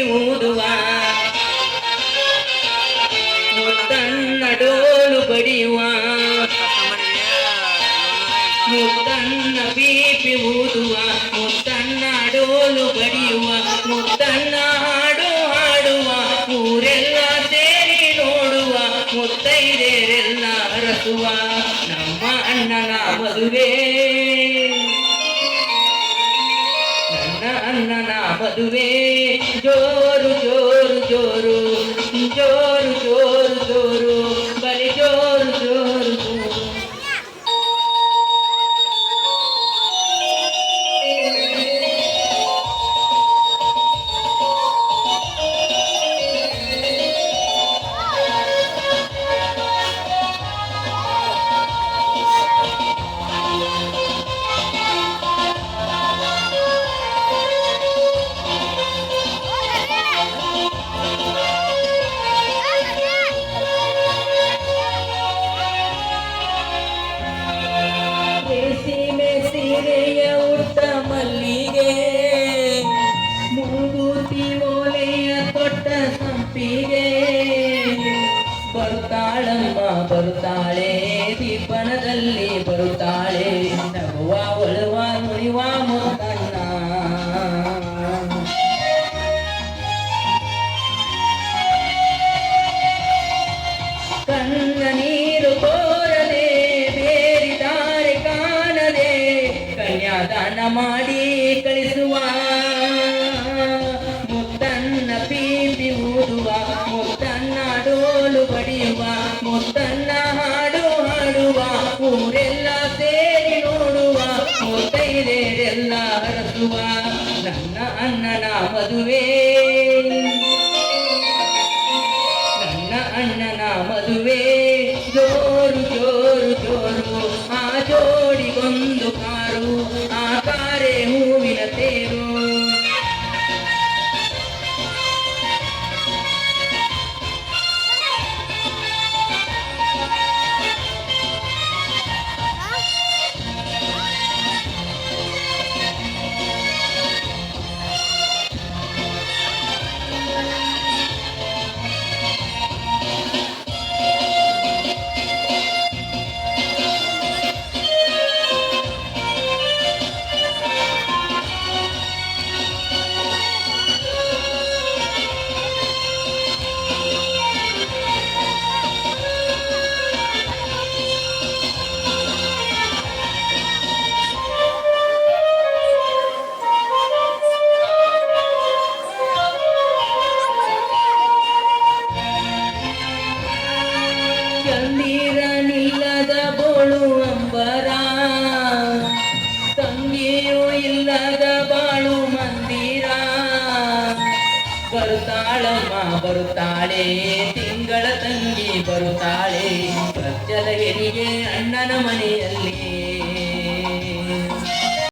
ಊದುವ. ಮುತ್ತನ್ನ ಡೋಲು ಬಡಿಯುವ. ಮುತ್ತನ್ನ ಪೀಪಿ ಊದುವ. ಮುತ್ತನ್ನ ಡೋಲು ಬಡಿಯುವ. ಮುತ್ತನ್ನ ಹಾಡು ಹಾಡುವ. ಊರೆಲ್ಲ ಸೇರಿ ನೋಡುವ. ಮುತ್ತೈದೆರೆಲ್ಲ ಹರಸುವ. ನಮ್ಮ ಅಣ್ಣನ ಮದುವೆ. ಅಣ್ಣನ ಮದುವೆ ಜೋರು ಜೋರು ಬರುತ್ತಾಳಮ್ಮ ಬರುತ್ತಾಳೆ. ದೀಪನದಲ್ಲಿ ಬರುತ್ತಾಳೆ. ನಗುವ ಒಳುವ ನುಡಿವ ಮುತ್ತನ್ನ ಕಣ್ಣ ನೀರು ಕೋರದೆ ಬೇರಿದಾರೆ ಕಾಣದೆ. ಕನ್ಯಾದಾನ ಮಾಡಿ ಊರೆಲ್ಲ ಸೇರಿ ನೋಡುವ ಮುತ್ತೈದೆರೆಲ್ಲ ಹರಸುವ. ನನ್ನ ಅಣ್ಣನ ಮದುವೆ. ಬರುತ್ತಾಳಮ್ಮ ಬರುತ್ತಾಳೆ. ತಿಂಗಳ ತಂಗಿ ಬರುತ್ತಾಳೆ. ಪ್ರಜ್ಜಲ ಹೆರಿಗೆ ಅಣ್ಣನ ಮನೆಯಲ್ಲಿ.